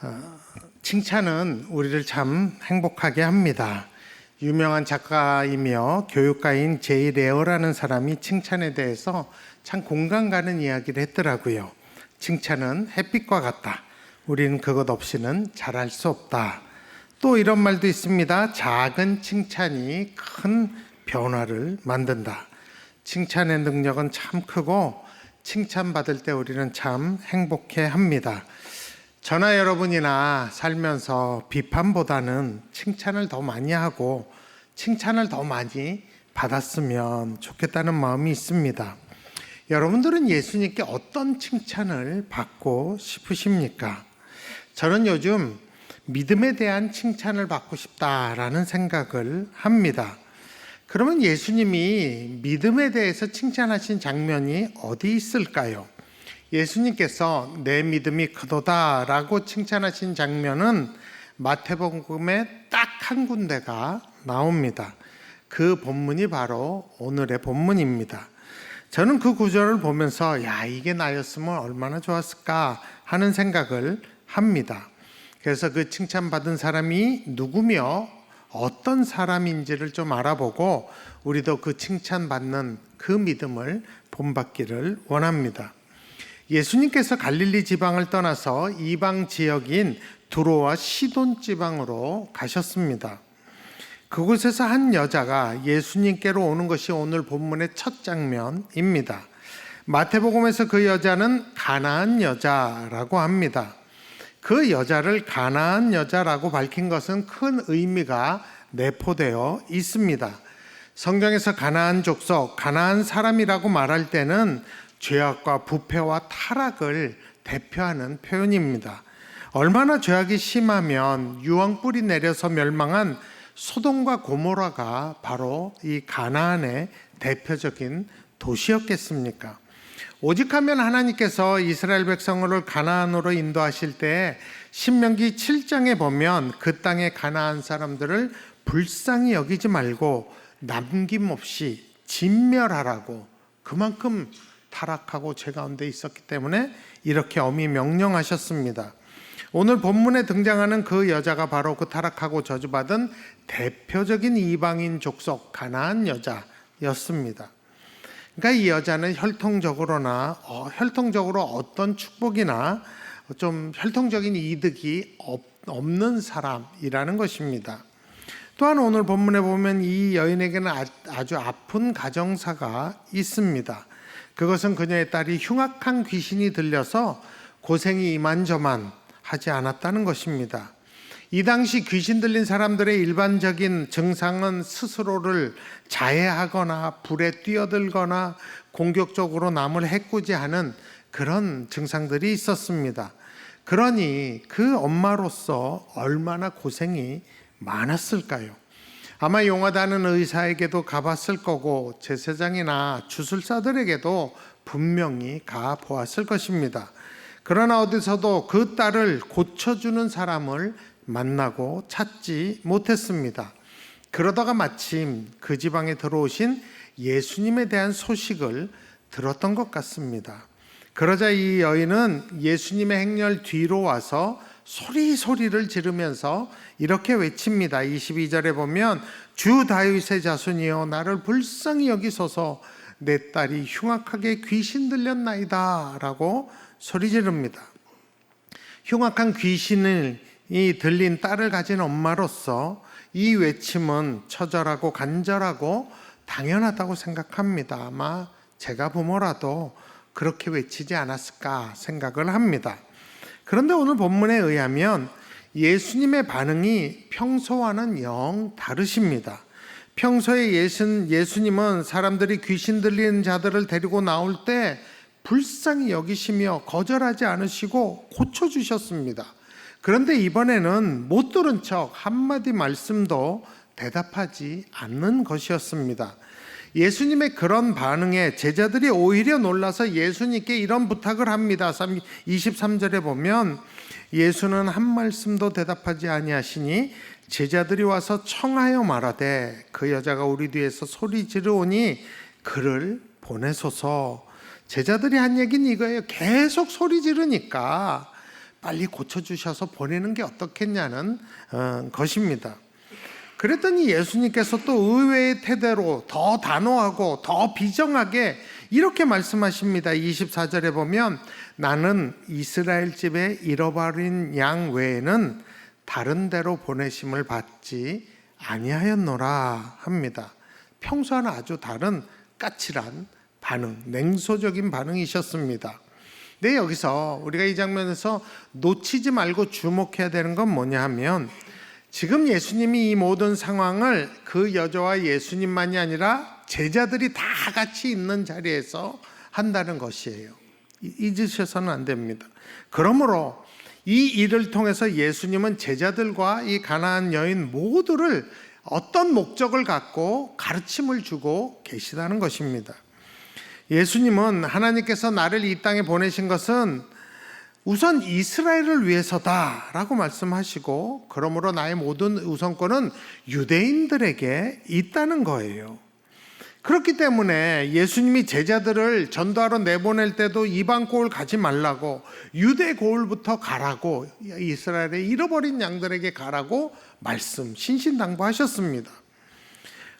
어, 칭찬은 우리를 참 행복하게 합니다. 유명한 작가이며 교육가인 제이 레어라는 사람이 칭찬에 대해서 참 공감 가는 이야기를 했더라고요. 칭찬은 햇빛과 같다. 우리는 그것 없이는 잘할 수 없다. 또 이런 말도 있습니다. 작은 칭찬이 큰 변화를 만든다. 칭찬의 능력은 참 크고 칭찬받을 때 우리는 참 행복해 합니다. 저나 여러분이나 살면서 비판보다는 칭찬을 더 많이 하고 칭찬을 더 많이 받았으면 좋겠다는 마음이 있습니다. 여러분들은 예수님께 어떤 칭찬을 받고 싶으십니까? 저는 요즘 믿음에 대한 칭찬을 받고 싶다라는 생각을 합니다. 그러면 예수님이 믿음에 대해서 칭찬하신 장면이 어디 있을까요? 예수님께서 내 믿음이 크도다라고 칭찬하신 장면은 마태복음에 딱 한 군데가 나옵니다. 그 본문이 바로 오늘의 본문입니다. 저는 그 구절을 보면서 야 이게 나였으면 얼마나 좋았을까 하는 생각을 합니다. 그래서 그 칭찬받은 사람이 누구며 어떤 사람인지를 좀 알아보고 우리도 그 칭찬받는 그 믿음을 본받기를 원합니다. 예수님께서 갈릴리 지방을 떠나서 이방 지역인 두로와 시돈 지방으로 가셨습니다. 그곳에서 한 여자가 예수님께로 오는 것이 오늘 본문의 첫 장면입니다. 마태복음에서 그 여자는 가나안 여자라고 합니다. 그 여자를 가나안 여자라고 밝힌 것은 큰 의미가 내포되어 있습니다. 성경에서 가나안 족속, 가나안 사람이라고 말할 때는 죄악과 부패와 타락을 대표하는 표현입니다. 얼마나 죄악이 심하면 유황불이 내려서 멸망한 소돔과 고모라가 바로 이 가나안의 대표적인 도시였겠습니까? 오직하면 하나님께서 이스라엘 백성을 가나안으로 인도하실 때 신명기 7장에 보면 그 땅의 가나안 사람들을 불쌍히 여기지 말고 남김없이 진멸하라고 그만큼 타락하고 죄 가운데 있었기 때문에 이렇게 엄히 명령하셨습니다. 오늘 본문에 등장하는 그 여자가 바로 그 타락하고 저주받은 대표적인 이방인 족속 가나안 여자였습니다. 그러니까 이 여자는 혈통적으로나 어, 혈통적으로 어떤 축복이나 좀 혈통적인 이득이 없, 없는 사람이라는 것입니다. 또한 오늘 본문에 보면 이 여인에게는 아, 아주 아픈 가정사가 있습니다. 그것은 그녀의 딸이 흉악한 귀신이 들려서 고생이 이만저만 하지 않았다는 것입니다. 이 당시 귀신 들린 사람들의 일반적인 증상은 스스로를 자해하거나 불에 뛰어들거나 공격적으로 남을 해코지하는 그런 증상들이 있었습니다. 그러니 그 엄마로서 얼마나 고생이 많았을까요? 아마 용하다는 의사에게도 가봤을 거고 제사장이나 주술사들에게도 분명히 가 보았을 것입니다. 그러나 어디서도 그 딸을 고쳐주는 사람을 만나고 찾지 못했습니다. 그러다가 마침 그 지방에 들어오신 예수님에 대한 소식을 들었던 것 같습니다. 그러자 이 여인은 예수님의 행렬 뒤로 와서 소리 소리를 지르면서 이렇게 외칩니다. 22절에 보면 주 다윗의 자손이여 나를 불쌍히 여기소서 내 딸이 흉악하게 귀신 들렸나이다라고 소리 지릅니다. 흉악한 귀신을 이 들린 딸을 가진 엄마로서 이 외침은 처절하고 간절하고 당연하다고 생각합니다. 아마 제가 부모라도 그렇게 외치지 않았을까 생각을 합니다. 그런데 오늘 본문에 의하면 예수님의 반응이 평소와는 영 다르십니다. 평소에 예수, 예수님은 사람들이 귀신 들리는 자들을 데리고 나올 때 불쌍히 여기시며 거절하지 않으시고 고쳐주셨습니다. 그런데 이번에는 못 들은 척 한마디 말씀도 대답하지 않는 것이었습니다. 예수님의 그런 반응에 제자들이 오히려 놀라서 예수님께 이런 부탁을 합니다. 23절에 보면 예수는 한 말씀도 대답하지 아니하시니 제자들이 와서 청하여 말하되 그 여자가 우리 뒤에서 소리 지르오니 그를 보내소서. 제자들이 한 얘기는 이거예요. 계속 소리 지르니까 빨리 고쳐주셔서 보내는 게 어떻겠냐는 어, 것입니다. 그랬더니 예수님께서 또 의외의 태도로 더 단호하고 더 비정하게 이렇게 말씀하십니다. 24절에 보면 나는 이스라엘 집에 잃어버린 양 외에는 다른 데로 보내심을 받지 아니하였노라 합니다. 평소와는 아주 다른 까칠한 반응, 냉소적인 반응이셨습니다. 네, 여기서 우리가 이 장면에서 놓치지 말고 주목해야 되는 건 뭐냐 하면 지금 예수님이 이 모든 상황을 그 여자와 예수님만이 아니라 제자들이 다 같이 있는 자리에서 한다는 것이에요. 이- 잊으셔서는 안 됩니다. 그러므로 이 일을 통해서 예수님은 제자들과 이 가나안 여인 모두를 어떤 목적을 갖고 가르침을 주고 계시다는 것입니다. 예수님은 하나님께서 나를 이 땅에 보내신 것은 우선 이스라엘을 위해서다라고 말씀하시고 그러므로 나의 모든 우선권은 유대인들에게 있다는 거예요. 그렇기 때문에 예수님이 제자들을 전도하러 내보낼 때도 이방 고을 가지 말라고 유대 고을부터 가라고 이스라엘의 잃어버린 양들에게 가라고 말씀 신신당부하셨습니다.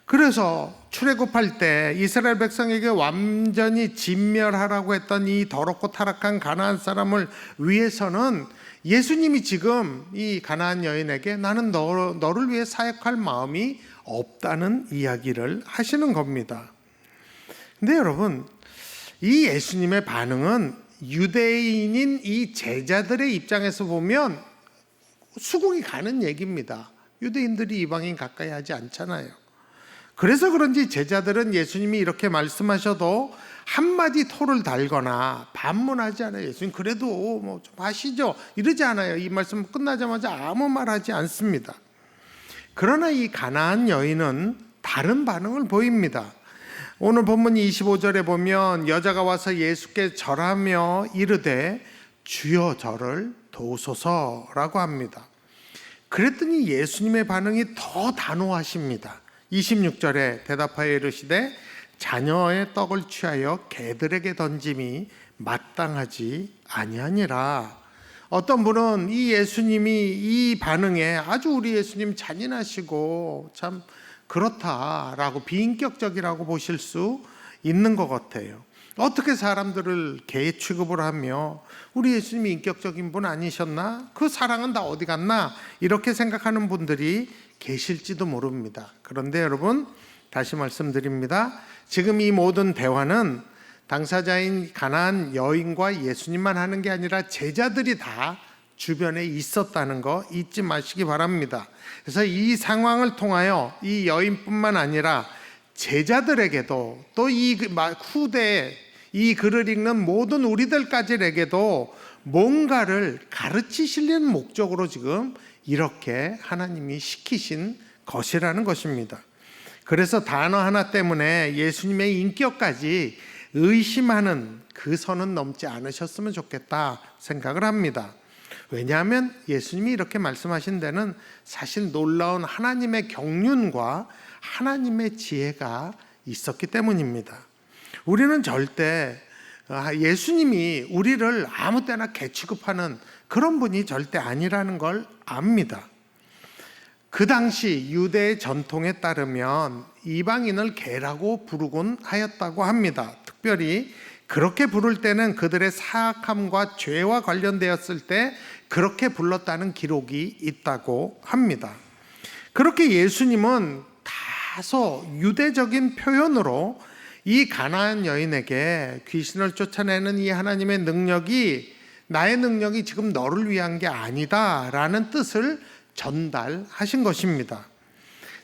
그래서 출애굽할 때 이스라엘 백성에게 완전히 진멸하라고 했던 이 더럽고 타락한 가나안 사람을 위해서는 예수님이 지금 이 가나안 여인에게 나는 너, 너를 위해 사역할 마음이 없다는 이야기를 하시는 겁니다. 근데 여러분, 이 예수님의 반응은 유대인인 이 제자들의 입장에서 보면 수긍이 가는 얘기입니다. 유대인들이 이방인 가까이 하지 않잖아요. 그래서 그런지 제자들은 예수님이 이렇게 말씀하셔도 한마디 토를 달거나 반문하지 않아요. 예수님 그래도 뭐좀 하시죠. 이러지 않아요. 이 말씀 끝나자마자 아무 말 하지 않습니다. 그러나 이 가나안 여인은 다른 반응을 보입니다. 오늘 본문 25절에 보면 여자가 와서 예수께 절하며 이르되 주여 저를 도우소서라고 합니다. 그랬더니 예수님의 반응이 더 단호하십니다. 26절에 대답하여 이르시되 자녀의 떡을 취하여 개들에게 던짐이 마땅하지 아니하니라. 어떤 분은 이 예수님이 이 반응에 아주 우리 예수님 잔인하시고 참 그렇다라고 비인격적이라고 보실 수 있는 것 같아요. 어떻게 사람들을 개 취급을 하며 우리 예수님이 인격적인 분 아니셨나? 그 사랑은 다 어디 갔나? 이렇게 생각하는 분들이 계실지도 모릅니다. 그런데 여러분 다시 말씀드립니다. 지금 이 모든 대화는 당사자인 가나안 여인과 예수님만 하는 게 아니라 제자들이 다 주변에 있었다는 거 잊지 마시기 바랍니다. 그래서 이 상황을 통하여 이 여인뿐만 아니라 제자들에게도 또 이 후대에 이 글을 읽는 모든 우리들까지에게도 뭔가를 가르치시려는 목적으로 지금 이렇게 하나님이 시키신 것이라는 것입니다. 그래서 단어 하나 때문에 예수님의 인격까지 의심하는 그 선은 넘지 않으셨으면 좋겠다 생각을 합니다. 왜냐하면 예수님이 이렇게 말씀하신 데는 사실 놀라운 하나님의 경륜과 하나님의 지혜가 있었기 때문입니다. 우리는 절대 아, 예수님이 우리를 아무 때나 개취급하는 그런 분이 절대 아니라는 걸 압니다. 그 당시 유대의 전통에 따르면 이방인을 개라고 부르곤 하였다고 합니다. 특별히 그렇게 부를 때는 그들의 사악함과 죄와 관련되었을 때 그렇게 불렀다는 기록이 있다고 합니다. 그렇게 예수님은 다소 유대적인 표현으로 이 가나안 여인에게 귀신을 쫓아내는 이 하나님의 능력이 나의 능력이 지금 너를 위한 게 아니다라는 뜻을 전달하신 것입니다.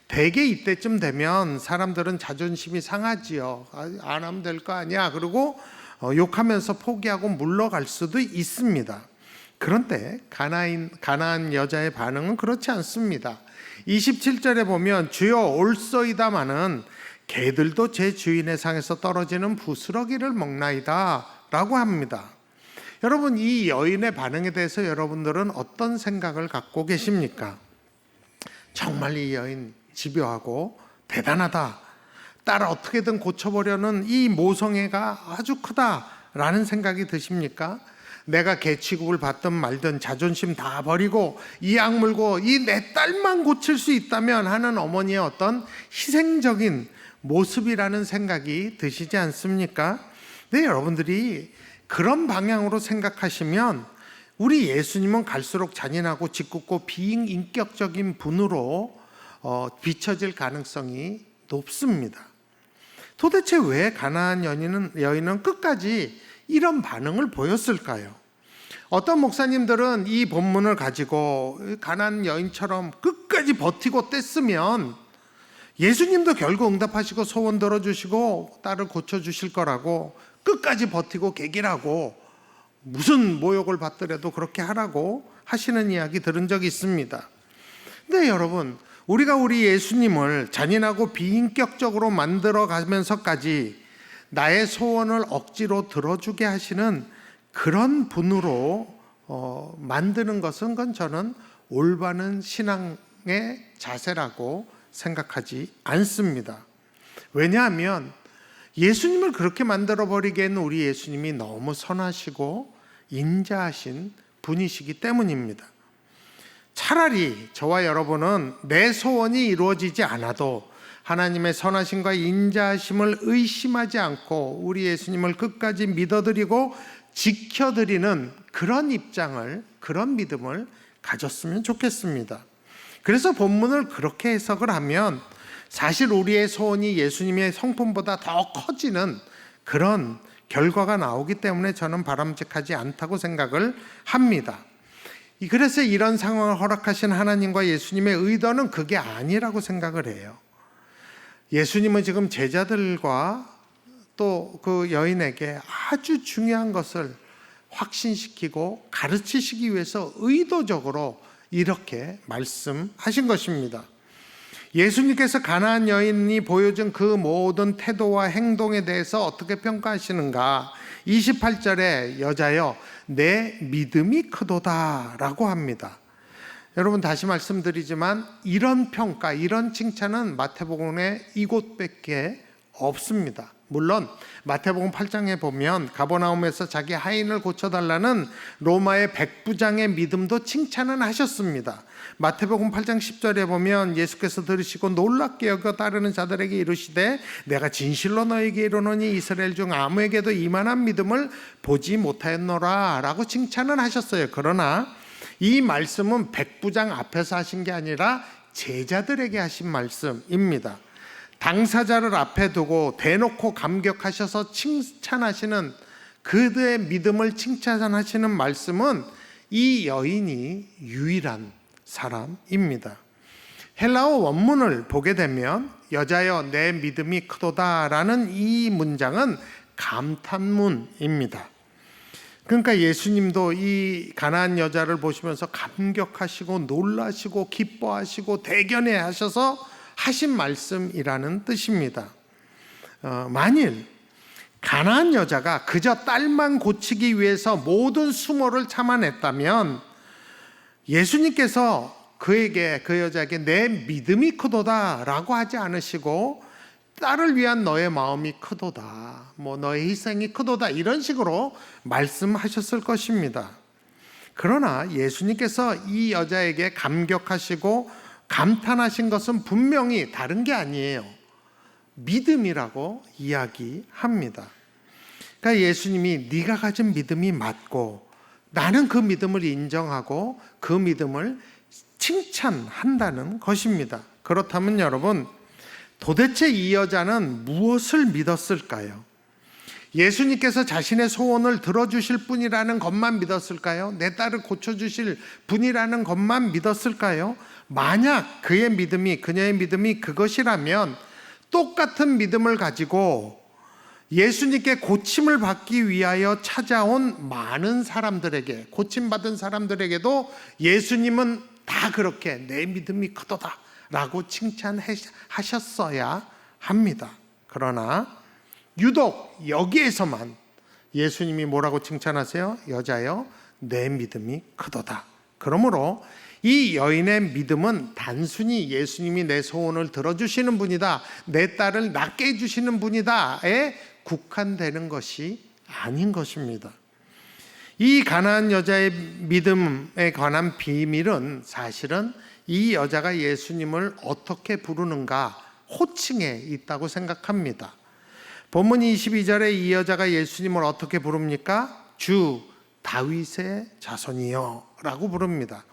대개 이때쯤 되면 사람들은 자존심이 상하지요. 아, 안 하면 될 거 아니야. 그리고 어, 욕하면서 포기하고 물러갈 수도 있습니다. 그런데 가나인, 가나안 여자의 반응은 그렇지 않습니다. 27절에 보면 주여 올소이다마는 개들도 제 주인의 상에서 떨어지는 부스러기를 먹나이다 라고 합니다. 여러분 이 여인의 반응에 대해서 여러분들은 어떤 생각을 갖고 계십니까? 정말 이 여인 집요하고 대단하다. 딸을 어떻게든 고쳐보려는 이 모성애가 아주 크다라는 생각이 드십니까? 내가 개취급을 받든 말든 자존심 다 버리고 이약 물고 이 내 딸만 고칠 수 있다면 하는 어머니의 어떤 희생적인 모습이라는 생각이 드시지 않습니까? 네, 여러분들이 그런 방향으로 생각하시면 우리 예수님은 갈수록 잔인하고 짓궂고 비인격적인 분으로 어, 비춰질 가능성이 높습니다. 도대체 왜 가나안 여인은, 여인은 끝까지 이런 반응을 보였을까요? 어떤 목사님들은 이 본문을 가지고 가나안 여인처럼 끝까지 버티고 뗐으면 예수님도 결국 응답하시고 소원 들어주시고 딸을 고쳐주실 거라고 끝까지 버티고 개길하고 무슨 모욕을 받더라도 그렇게 하라고 하시는 이야기 들은 적이 있습니다. 근데 여러분, 우리가 우리 예수님을 잔인하고 비인격적으로 만들어 가면서까지 나의 소원을 억지로 들어주게 하시는 그런 분으로 어, 만드는 것은 건 저는 올바른 신앙의 자세라고 생각하지 않습니다. 왜냐하면 예수님을 그렇게 만들어 버리기에는 우리 예수님이 너무 선하시고 인자하신 분이시기 때문입니다. 차라리 저와 여러분은 내 소원이 이루어지지 않아도 하나님의 선하심과 인자하심을 의심하지 않고 우리 예수님을 끝까지 믿어드리고 지켜드리는 그런 입장을 그런 믿음을 가졌으면 좋겠습니다. 그래서 본문을 그렇게 해석을 하면 사실 우리의 소원이 예수님의 성품보다 더 커지는 그런 결과가 나오기 때문에 저는 바람직하지 않다고 생각을 합니다. 그래서 이런 상황을 허락하신 하나님과 예수님의 의도는 그게 아니라고 생각을 해요. 예수님은 지금 제자들과 또 그 여인에게 아주 중요한 것을 확신시키고 가르치시기 위해서 의도적으로 이렇게 말씀하신 것입니다. 예수님께서 가나안 여인이 보여준 그 모든 태도와 행동에 대해서 어떻게 평가하시는가? 28절에 여자여 내 믿음이 크도다라고 합니다. 여러분 다시 말씀드리지만 이런 평가, 이런 칭찬은 마태복음에 이곳밖에 없습니다. 물론 마태복음 8장에 보면 가버나움에서 자기 하인을 고쳐달라는 로마의 백부장의 믿음도 칭찬은 하셨습니다. 마태복음 8장 10절에 보면 예수께서 들으시고 놀랍게 여겨 따르는 자들에게 이르시되 내가 진실로 너에게 이르노니 이스라엘 중 아무에게도 이만한 믿음을 보지 못하였노라 라고 칭찬은 하셨어요. 그러나 이 말씀은 백부장 앞에서 하신 게 아니라 제자들에게 하신 말씀입니다. 당사자를 앞에 두고 대놓고 감격하셔서 칭찬하시는 그들의 믿음을 칭찬하시는 말씀은 이 여인이 유일한 사람입니다. 헬라어 원문을 보게 되면 여자여 내 믿음이 크도다라는 이 문장은 감탄문입니다. 그러니까 예수님도 이 가나안 여자를 보시면서 감격하시고 놀라시고 기뻐하시고 대견해 하셔서 하신 말씀이라는 뜻입니다. 어, 만일 가나안 여자가 그저 딸만 고치기 위해서 모든 수모를 참아냈다면 예수님께서 그에게 그 여자에게 내 믿음이 크도다라고 하지 않으시고 딸을 위한 너의 마음이 크도다. 뭐 너의 희생이 크도다. 이런 식으로 말씀하셨을 것입니다. 그러나 예수님께서 이 여자에게 감격하시고 감탄하신 것은 분명히 다른 게 아니에요. 믿음이라고 이야기합니다. 그러니까 예수님이 네가 가진 믿음이 맞고 나는 그 믿음을 인정하고 그 믿음을 칭찬한다는 것입니다. 그렇다면 여러분 도대체 이 여자는 무엇을 믿었을까요? 예수님께서 자신의 소원을 들어주실 분이라는 것만 믿었을까요? 내 딸을 고쳐주실 분이라는 것만 믿었을까요? 만약 그의 믿음이, 그녀의 믿음이 그것이라면 똑같은 믿음을 가지고 예수님께 고침을 받기 위하여 찾아온 많은 사람들에게, 고침받은 사람들에게도 예수님은 다 그렇게 내 믿음이 크도다 라고 칭찬하셨어야 합니다. 그러나 유독 여기에서만 예수님이 뭐라고 칭찬하세요? 여자여, 내 믿음이 크도다. 그러므로 이 여인의 믿음은 단순히 예수님이 내 소원을 들어주시는 분이다. 내 딸을 낫게 해주시는 분이다에 국한되는 것이 아닌 것입니다. 이 가나안 여자의 믿음에 관한 비밀은 사실은 이 여자가 예수님을 어떻게 부르는가 호칭에 있다고 생각합니다. 본문 22절에 이 여자가 예수님을 어떻게 부릅니까? 주 다윗의 자손이요라고 부릅니다.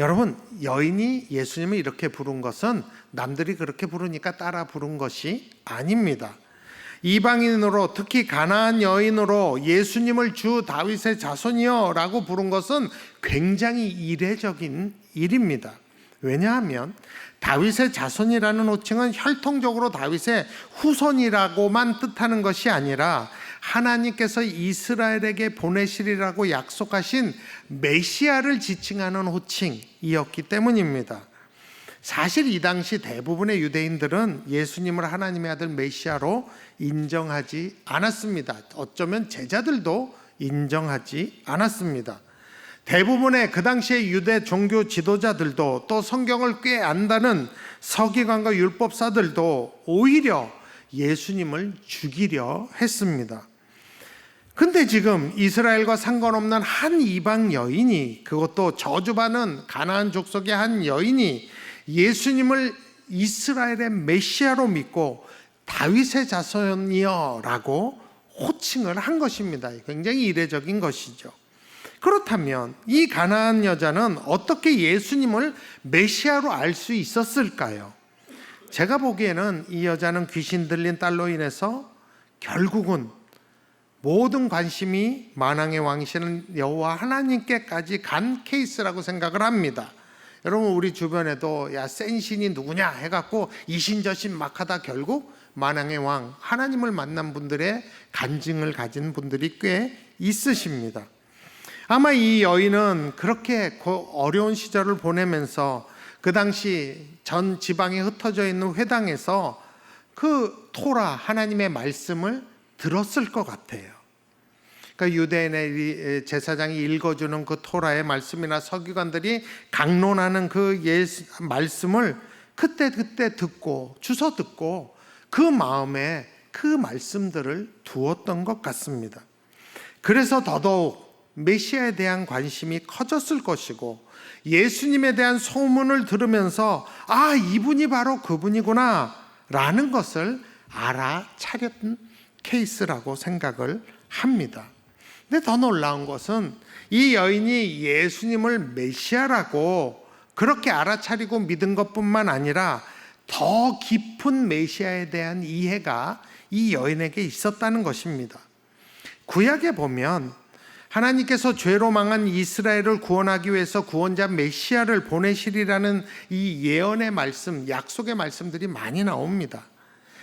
여러분, 여인이 예수님을 이렇게 부른 것은 남들이 그렇게 부르니까 따라 부른 것이 아닙니다. 이방인으로 특히 가나안 여인으로 예수님을 주 다윗의 자손이요라고 부른 것은 굉장히 이례적인 일입니다. 왜냐하면 다윗의 자손이라는 호칭은 혈통적으로 다윗의 후손이라고만 뜻하는 것이 아니라 하나님께서 이스라엘에게 보내시리라고 약속하신 메시아를 지칭하는 호칭이었기 때문입니다. 사실 이 당시 대부분의 유대인들은 예수님을 하나님의 아들 메시아로 인정하지 않았습니다. 어쩌면 제자들도 인정하지 않았습니다. 대부분의 그 당시의 유대 종교 지도자들도 또 성경을 꽤 안다는 서기관과 율법사들도 오히려 예수님을 죽이려 했습니다. 근데 지금 이스라엘과 상관없는 한 이방 여인이 그것도 저주받은 가나안 족속의 한 여인이 예수님을 이스라엘의 메시아로 믿고 다윗의 자손이여라고 호칭을 한 것입니다. 굉장히 이례적인 것이죠. 그렇다면 이 가나안 여자는 어떻게 예수님을 메시아로 알 수 있었을까요? 제가 보기에는 이 여자는 귀신 들린 딸로 인해서 결국은 모든 관심이 만왕의 왕이시는 여호와 하나님께까지 간 케이스라고 생각을 합니다. 여러분 우리 주변에도 야 센 신이 누구냐 해갖고 이신저신 막 하다 결국 만왕의 왕 하나님을 만난 분들의 간증을 가진 분들이 꽤 있으십니다. 아마 이 여인은 그렇게 어려운 시절을 보내면서 그 당시 전 지방에 흩어져 있는 회당에서 그 토라 하나님의 말씀을 들었을 것 같아요. 그러니까 유대인의 제사장이 읽어주는 그 토라의 말씀이나 서기관들이 강론하는 그 예수 말씀을 그때 그때 듣고 주워 듣고 그 마음에 그 말씀들을 두었던 것 같습니다. 그래서 더더욱 메시아에 대한 관심이 커졌을 것이고 예수님에 대한 소문을 들으면서 아 이분이 바로 그분이구나 라는 것을 알아차렸던 케이스라고 생각을 합니다. 근데 더 놀라운 것은 이 여인이 예수님을 메시아라고 그렇게 알아차리고 믿은 것뿐만 아니라 더 깊은 메시아에 대한 이해가 이 여인에게 있었다는 것입니다. 구약에 보면 하나님께서 죄로 망한 이스라엘을 구원하기 위해서 구원자 메시아를 보내시리라는 이 예언의 말씀, 약속의 말씀들이 많이 나옵니다.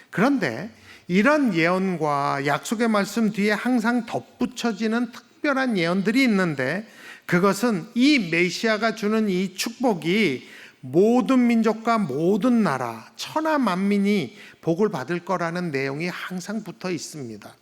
그런데 이런 예언과 약속의 말씀 뒤에 항상 덧붙여지는 특별한 예언들이 있는데 그것은 이 메시아가 주는 이 축복이 모든 민족과 모든 나라, 천하 만민이 복을 받을 거라는 내용이 항상 붙어 있습니다.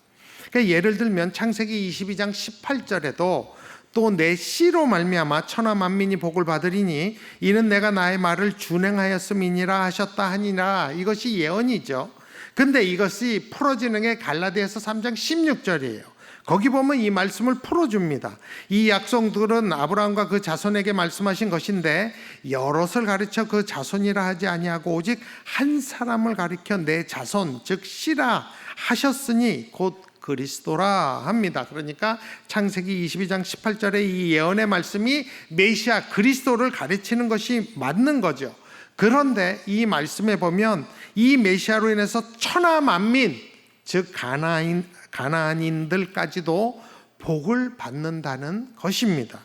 그러니까 예를 들면 창세기 22장 18절에도 또 내 씨로 말미암아 천하 만민이 복을 받으리니 이는 내가 나의 말을 준행하였음이니라 하셨다 하니라 이것이 예언이죠. 근데 이것이 풀어지는 게 갈라디아서 3장 16절이에요. 거기 보면 이 말씀을 풀어줍니다. 이 약속들은 아브라함과 그 자손에게 말씀하신 것인데 여럿을 가르쳐 그 자손이라 하지 아니하고 오직 한 사람을 가리켜 내 자손 즉 씨라 하셨으니 곧 그리스도라 합니다. 그러니까 창세기 22장 18절의 이 예언의 말씀이 메시아 그리스도를 가르치는 것이 맞는 거죠. 그런데 이 말씀에 보면 이 메시아로 인해서 천하 만민 즉 가나인 가나안인들까지도 복을 받는다는 것입니다.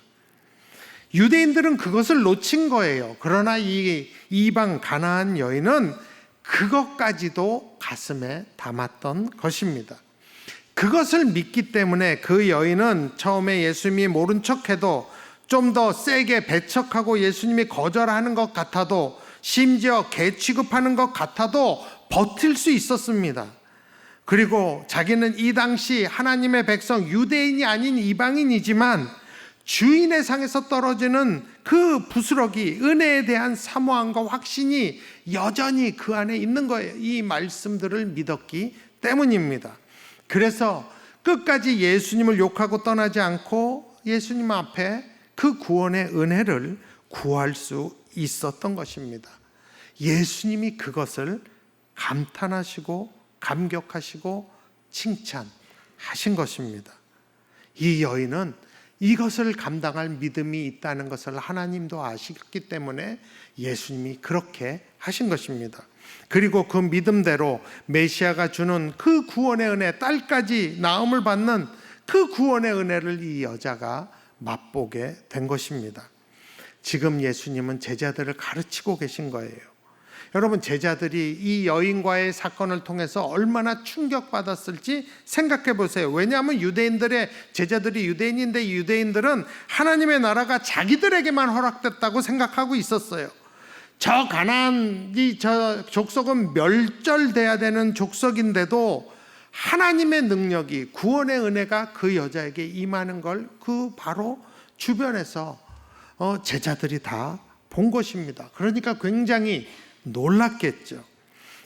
유대인들은 그것을 놓친 거예요. 그러나 이 이방 가나안 여인은 그것까지도 가슴에 담았던 것입니다. 그것을 믿기 때문에 그 여인은 처음에 예수님이 모른 척해도 좀 더 세게 배척하고 예수님이 거절하는 것 같아도 심지어 개 취급하는 것 같아도 버틸 수 있었습니다. 그리고 자기는 이 당시 하나님의 백성 유대인이 아닌 이방인이지만 주인의 상에서 떨어지는 그 부스러기 은혜에 대한 사모함과 확신이 여전히 그 안에 있는 거예요. 이 말씀들을 믿었기 때문입니다. 그래서 끝까지 예수님을 욕하고 떠나지 않고 예수님 앞에 그 구원의 은혜를 구할 수 있었던 것입니다. 예수님이 그것을 감탄하시고 감격하시고 칭찬하신 것입니다. 이 여인은 이것을 감당할 믿음이 있다는 것을 하나님도 아시기 때문에 예수님이 그렇게 하신 것입니다. 그리고 그 믿음대로 메시아가 주는 그 구원의 은혜, 딸까지 나음을 받는 그 구원의 은혜를 이 여자가 맛보게 된 것입니다. 지금 예수님은 제자들을 가르치고 계신 거예요. 여러분 제자들이 이 여인과의 사건을 통해서 얼마나 충격받았을지 생각해 보세요. 왜냐하면 유대인들의 제자들이 유대인인데 유대인들은 하나님의 나라가 자기들에게만 허락됐다고 생각하고 있었어요. 저 가나안이 저 족속은 멸절돼야 되는 족속인데도 하나님의 능력이 구원의 은혜가 그 여자에게 임하는 걸 그 바로 주변에서 어, 제자들이 다 본 것입니다. 그러니까 굉장히 놀랐겠죠.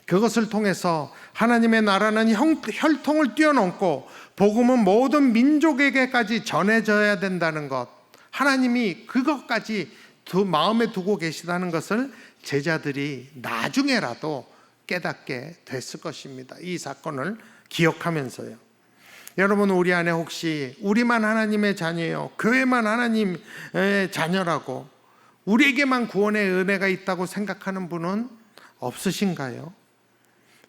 그것을 통해서 하나님의 나라는 형, 혈통을 뛰어넘고 복음은 모든 민족에게까지 전해져야 된다는 것. 하나님이 그것까지 두 마음에 두고 계시다는 것을 제자들이 나중에라도 깨닫게 됐을 것입니다. 이 사건을 기억하면서요. 여러분 우리 안에 혹시 우리만 하나님의 자녀요, 교회만 하나님의 자녀라고 우리에게만 구원의 은혜가 있다고 생각하는 분은 없으신가요?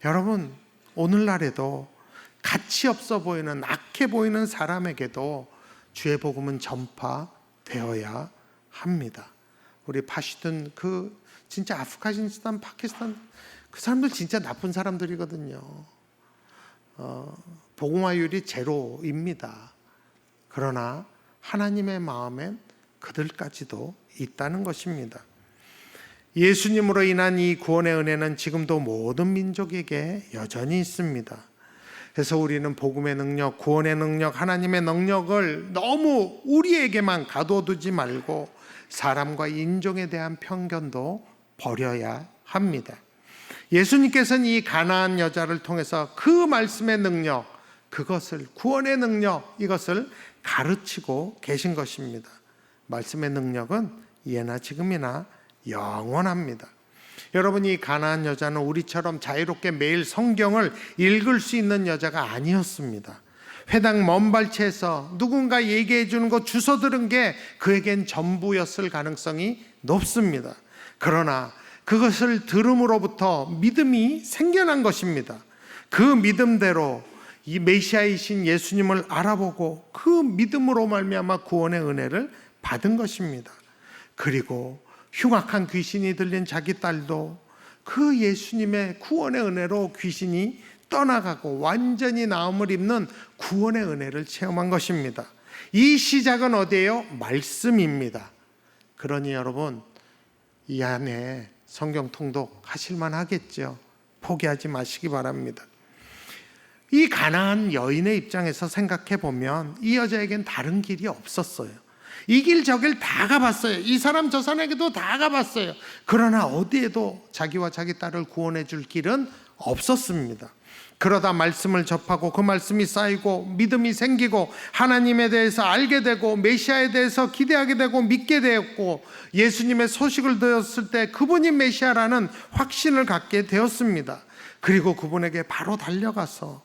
여러분, 오늘날에도 가치 없어 보이는 악해 보이는 사람에게도 주의 복음은 전파되어야 합니다. 우리 파시든 그 진짜 아프가니스탄, 파키스탄 그 사람들 진짜 나쁜 사람들이거든요. 어, 복음화율이 제로입니다. 그러나 하나님의 마음엔 그들까지도 있다는 것입니다. 예수님으로 인한 이 구원의 은혜는 지금도 모든 민족에게 여전히 있습니다. 그래서 우리는 복음의 능력, 구원의 능력, 하나님의 능력을 너무 우리에게만 가둬두지 말고 사람과 인종에 대한 편견도 버려야 합니다. 예수님께서는 이 가나안 여자를 통해서 그 말씀의 능력, 그것을 구원의 능력 이것을 가르치고 계신 것입니다. 말씀의 능력은 예나 지금이나 영원합니다. 여러분 이 가나안 여자는 우리처럼 자유롭게 매일 성경을 읽을 수 있는 여자가 아니었습니다. 회당 먼 발치에서 누군가 얘기해 주는 거 주워 들은 게 그에겐 전부였을 가능성이 높습니다. 그러나 그것을 들음으로부터 믿음이 생겨난 것입니다. 그 믿음대로 이 메시아이신 예수님을 알아보고 그 믿음으로 말미암아 구원의 은혜를 받은 것입니다. 그리고 흉악한 귀신이 들린 자기 딸도 그 예수님의 구원의 은혜로 귀신이 떠나가고 완전히 나음을 입는 구원의 은혜를 체험한 것입니다. 이 시작은 어디예요? 말씀입니다. 그러니 여러분 이 안에 성경 통독 하실만 하겠죠. 포기하지 마시기 바랍니다. 이 가난한 여인의 입장에서 생각해 보면 이 여자에겐 다른 길이 없었어요. 이 길 저길 다 가봤어요. 이 사람 저 사람에게도 다 가봤어요. 그러나 어디에도 자기와 자기 딸을 구원해 줄 길은 없었습니다. 그러다 말씀을 접하고 그 말씀이 쌓이고 믿음이 생기고 하나님에 대해서 알게 되고 메시아에 대해서 기대하게 되고 믿게 되었고 예수님의 소식을 들었을 때 그분이 메시아라는 확신을 갖게 되었습니다. 그리고 그분에게 바로 달려가서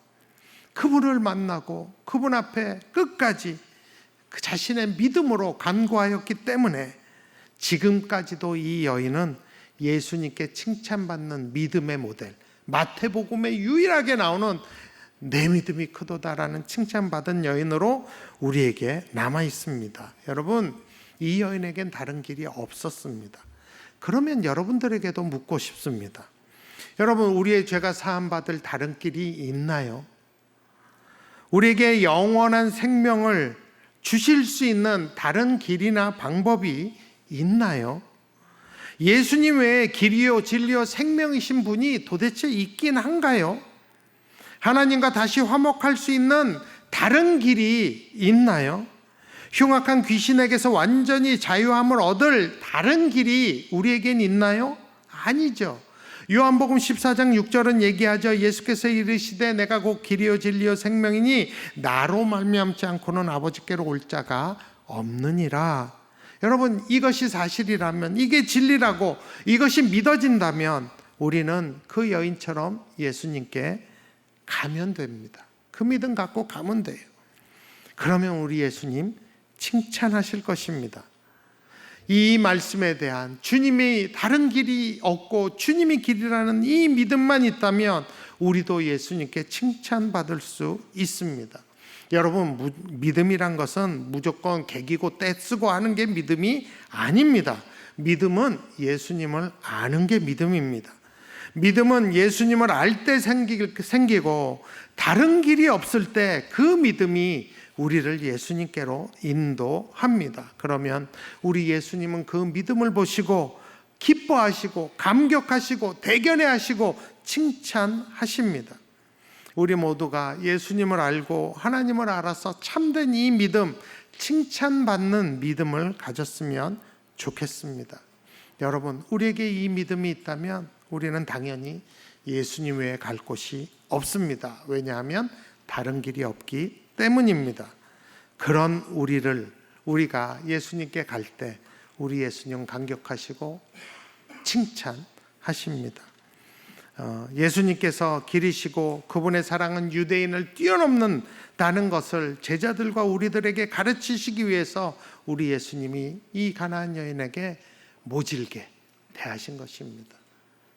그분을 만나고 그분 앞에 끝까지 그 자신의 믿음으로 간구하였기 때문에 지금까지도 이 여인은 예수님께 칭찬받는 믿음의 모델, 마태복음에 유일하게 나오는 내 믿음이 크도다라는 칭찬받은 여인으로 우리에게 남아 있습니다. 여러분, 이 여인에겐 다른 길이 없었습니다. 그러면 여러분들에게도 묻고 싶습니다. 여러분, 우리의 죄가 사함받을 다른 길이 있나요? 우리에게 영원한 생명을 주실 수 있는 다른 길이나 방법이 있나요? 예수님 외에 길이요 진리요 생명이신 분이 도대체 있긴 한가요? 하나님과 다시 화목할 수 있는 다른 길이 있나요? 흉악한 귀신에게서 완전히 자유함을 얻을 다른 길이 우리에겐 있나요? 아니죠. 요한복음 14장 6절은 얘기하죠. 예수께서 이르시되 내가 곧 길이요 진리요 생명이니 나로 말미암지 않고는 아버지께로 올 자가 없느니라. 여러분 이것이 사실이라면 이게 진리라고 이것이 믿어진다면 우리는 그 여인처럼 예수님께 가면 됩니다. 그 믿음 갖고 가면 돼요. 그러면 우리 예수님 칭찬하실 것입니다. 이 말씀에 대한 주님이 다른 길이 없고 주님이 길이라는 이 믿음만 있다면 우리도 예수님께 칭찬받을 수 있습니다. 여러분 무- 믿음이란 것은 무조건 개기고 떼쓰고 하는 게 믿음이 아닙니다. 믿음은 예수님을 아는 게 믿음입니다. 믿음은 예수님을 알 때 생기고 다른 길이 없을 때 그 믿음이 우리를 예수님께로 인도합니다. 그러면 우리 예수님은 그 믿음을 보시고 기뻐하시고 감격하시고 대견해 하시고 칭찬하십니다. 우리 모두가 예수님을 알고 하나님을 알아서 참된 이 믿음, 칭찬받는 믿음을 가졌으면 좋겠습니다. 여러분, 우리에게 이 믿음이 있다면 우리는 당연히 예수님 외에 갈 곳이 없습니다. 왜냐하면 다른 길이 없기 때문입니다. 그런 우리를 우리가 예수님께 갈 때 우리 예수님 감격하시고 칭찬하십니다. 어, 예수님께서 기리시고 그분의 사랑은 유대인을 뛰어넘는 다는 것을 제자들과 우리들에게 가르치시기 위해서 우리 예수님이 이 가나안 여인에게 모질게 대하신 것입니다.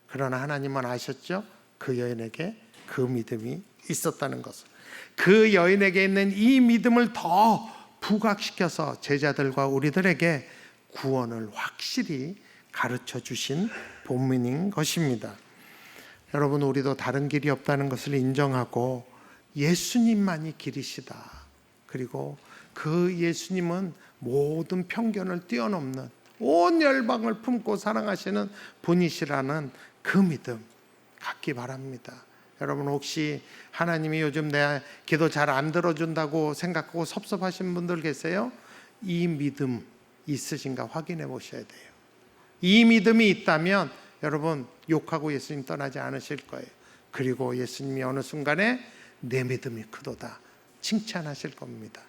그러나 하나님은 아셨죠? 그 여인에게 그 믿음이 있었다는 것을. 그 여인에게 있는 이 믿음을 더 부각시켜서 제자들과 우리들에게 구원을 확실히 가르쳐 주신 본문인 것입니다. 여러분 우리도 다른 길이 없다는 것을 인정하고 예수님만이 길이시다. 그리고 그 예수님은 모든 편견을 뛰어넘는 온 열방을 품고 사랑하시는 분이시라는 그 믿음 갖기 바랍니다. 여러분 혹시 하나님이 요즘 내 기도 잘 안 들어준다고 생각하고 섭섭하신 분들 계세요? 이 믿음 있으신가 확인해 보셔야 돼요. 이 믿음이 있다면 여러분 욕하고 예수님 떠나지 않으실 거예요. 그리고 예수님이 어느 순간에 내 믿음이 크도다 칭찬하실 겁니다.